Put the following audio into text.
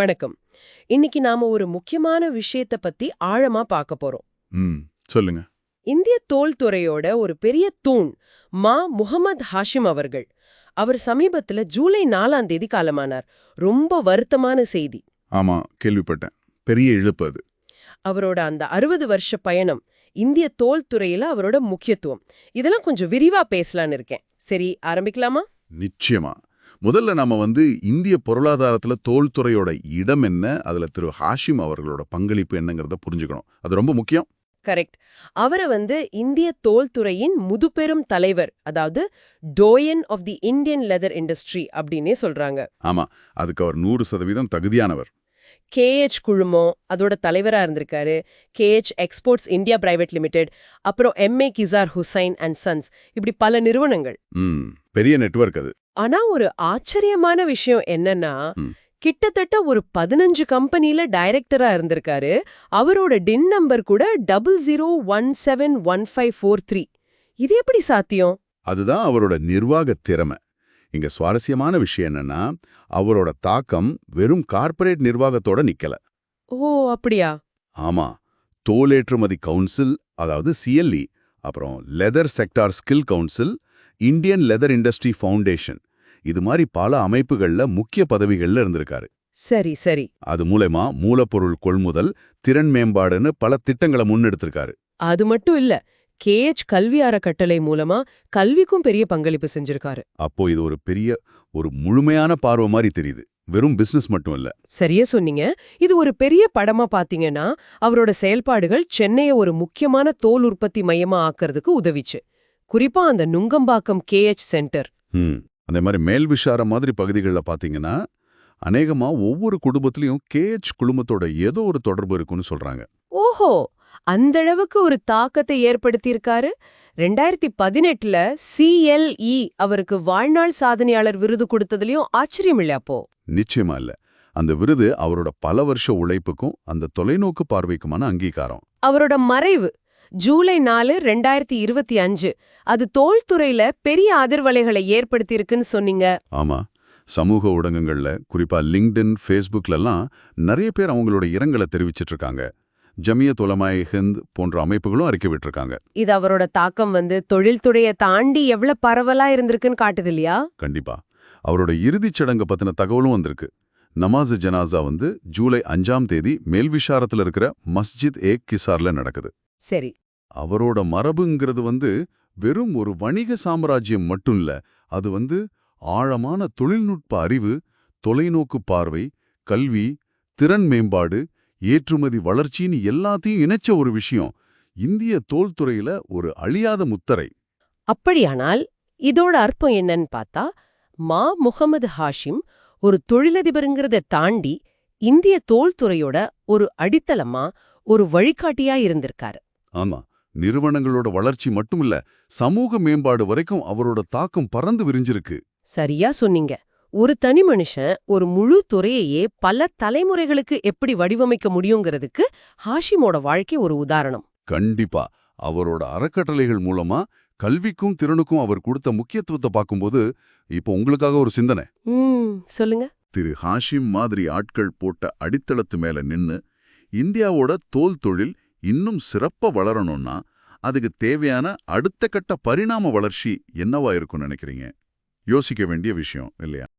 வணக்கம். இன்னைக்கு நாம ஒரு முக்கியமான விஷயத்த பத்தி ஆழமா பார்க்க போறோம். சொல்லுங்க. இந்திய தோல்துறையோட ஒரு பெரிய தூண் மா முகமது ஹாஷிம் அவர்கள். அவர் சமீபத்துல ஜூலை நாலாம் தேதி காலமானார். ரொம்ப வருத்தமான செய்தி. ஆமா கேள்விப்பட்டேன். பெரிய இழப்பு அது. அவரோட அந்த அறுபது வருஷ பயணம் இந்திய தோல்துறையில அவரோட முக்கியத்துவம். இதெல்லாம் கொஞ்சம் விரிவா பேசலான்னு இருக்கேன். சரி ஆரம்பிக்கலாமா? நிச்சயமா. முதல்ல நாம வந்து இந்திய பொருளாதாரத்துல தோல்துறையோட இடம் என்ன? அதுல திரு ஹாஷிம் அவர்களோட பங்களிப்பு என்னங்கிறத புரிஞ்சுக்கணும். அது ரொம்ப முக்கியம். கரெக்ட். அவரை வந்து இந்திய தோல்துறையின் முதுபெரும் தலைவர் அதாவது doyen of the Indian leather industry அப்படின்னே சொல்றாங்க. ஆமா. அதுக்கு அவர் நூறு சதவீதம் தகுதியானவர். கேஎச் குழுமம் அதோட தலைவரா இருந்திருக்காரு. KH exports India private limited அப்புறம் MA Kisar Hussain and sons. இப்படி பல நிறுவனங்கள். பெரிய நெட்வொர்க் அது. ஆனா ஒரு ஆச்சரியமான விஷயம் என்னன்னா. கிட்டத்தட்ட ஒரு பதினஞ்சு கம்பெனில டைரக்டரா இருந்திருக்காரு. அவரோட டின் நம்பர் கூட double zero one seven one five four three. இது எப்படி சாத்தியம்? அதுதான் அவரோட நிர்வாக திறமை. இங்க சுவாரஸ்யமான விஷயம் என்னன்னா அவரோட தாக்கம் வெறும் கார்ப்பரேட் நிர்வாகத்தோட நிக்கல. ஓ அப்படியா? ஆமா. தோலேற்றுமதி கவுன்சில் அதாவது சிஎல்இ அப்புறம் leather sector skill council Indian leather industry foundation. இது மாதிரி பல அமைப்புகள்ல முக்கிய பதவிகள்ல இருந்திருக்காரு. சரி சரி. அது மூலமா மூலப்பொருள் கொள்முதல் திறன் மேம்பாடுன்னு பல திட்டங்களை முன்னெடுத்திருக்காரு. அது மட்டும் இல்ல கேஎச் கல்வி அறக்கட்டளை மூலமா கல்விக்கும் பெரிய பங்களிப்பு செஞ்சிருக்காரு. அப்போ இது ஒரு பெரிய ஒரு முழுமையான பார்வை மாதிரி தெரியுது. வெறும் பிசினஸ் மட்டும் இல்ல. சரியா சொன்னீங்க. இது ஒரு பெரிய படமா பாத்தீங்கன்னா அவரோட செயல்பாடுகள் சென்னைய ஒரு முக்கியமான தோல் உற்பத்தி மையமா ஆக்குறதுக்கு உதவிச்சு. குறிப்பா அந்த நுங்கம்பாக்கம் கேஎச் சென்டர் அதே மாதிரி மேல் விஷார மாதிரி பகுதிகளில் பார்த்தீங்கன்னா அநேகமா ஒவ்வொரு குடும்பத்திலையும் கேஎச் குழுமத்தோட ஏதோ ஒரு தொடர்பு இருக்குன்னு சொல்றாங்க. ஓஹோ! அந்த அளவுக்கு ஒரு தாக்கத்தை ஏற்படுத்தியிருக்காரு. ரெண்டாயிரத்தி பதினெட்டுல சிஎல்இ அவருக்கு வாழ்நாள் சாதனையாளர் விருது கொடுத்ததுலயும் ஆச்சரியம் இல்ல அப்போ? நிச்சயமா இல்ல. அந்த விருது அவரோட பல வருஷ உழைப்புக்கும் அந்த தொலைநோக்கு பார்வைக்குமான அங்கீகாரம். அவரோட மறைவு. ஜூலை நாலு ரெண்டாயிரத்தி இருபத்தி அஞ்சு. அது தோல்துறையில பெரிய அதிர்வலைகளை ஏற்படுத்தியிருக்குன்னு சொன்னீங்க. ஆமா. சமூக ஊடகங்கள்ல குறிப்பா லிங்க்டின் ஃபேஸ்புக்லலாம் நிறைய பேர் அவங்களோட இரங்கலை தெரிவிச்சிட்டு இருக்காங்க ஜமியத் உலமாய் ஹிந்த் போன்ற அமைப்புகளும் அறிக்கை விட்டிருக்காங்க இது அவரோட தாக்கம் வந்து தொழில்துறையை தாண்டி எவ்வளவு பரவலா இருந்திருக்குன்னு காட்டுது இல்லையா? கண்டிப்பா. அவரோட இறுதிச் சடங்கு பத்தின தகவலும் வந்திருக்கு. நமாஸ் ஜனாசா வந்து ஜூலை அஞ்சாம் தேதி மேல்விஷாரத்துல இருக்கிற மஸ்ஜித் ஏ கிசார்ல நடக்குது. சரி. அவரோட மரபுங்கிறது வந்து வெறும் ஒரு வணிக சாம்ராஜ்யம் மட்டும் இல்ல அது வந்து ஆழமான தொழில்நுட்ப அறிவு தொலைநோக்கு பார்வை கல்வி திறன் மேம்பாடு ஏற்றுமதி வளர்ச்சின்னு எல்லாத்தையும் இணைச்ச ஒரு விஷயம். இந்திய தோல்துறையில ஒரு அழியாத முத்தரை. அப்படியானால் இதோட அர்த்தம் என்னன்னு பார்த்தா மா முகமது ஹாஷிம் ஒரு தொழிலதிபருங்கிறத தாண்டி இந்திய தோல்துறையோட ஒரு அடித்தளமா ஒரு வழிகாட்டியா இருந்திருக்காரு. ஆமா. நிறுவனங்களோட வளர்ச்சி மட்டுமில்ல சமூக மேம்பாடு வரைக்கும் அவரோட தாக்கம் பறந்து விரிஞ்சிருக்கு. சரியா சொன்னீங்க. ஒரு தனி மனுஷன் ஒரு முழு துறையையே பல தலைமுறைகளுக்கு எப்படி வடிவமைக்க முடியுங்கிறதுக்கு ஹாஷிமோட வாழ்க்கை ஒரு உதாரணம். கண்டிப்பா. அவரோட அறக்கட்டளைகள் மூலமா கல்விக்கும் திறனுக்கும் அவர் கொடுத்த முக்கியத்துவத்தை பார்க்கும்போது இப்போ உங்களுக்காக ஒரு சிந்தனை. சொல்லுங்க. திரு ஹாஷிம் மாதிரி ஆட்கள் போட்ட அடித்தளத்து மேல நின்னு இந்தியாவோட தோல் தொழில் இன்னும் சிறப்பாக வளரணும்னா அதுக்கு தேவையான அடுத்த கட்ட பரிணாம வளர்ச்சி என்னவா இருக்கும்னு நினைக்கிறீங்க? யோசிக்க வேண்டிய விஷயம் இல்லையா?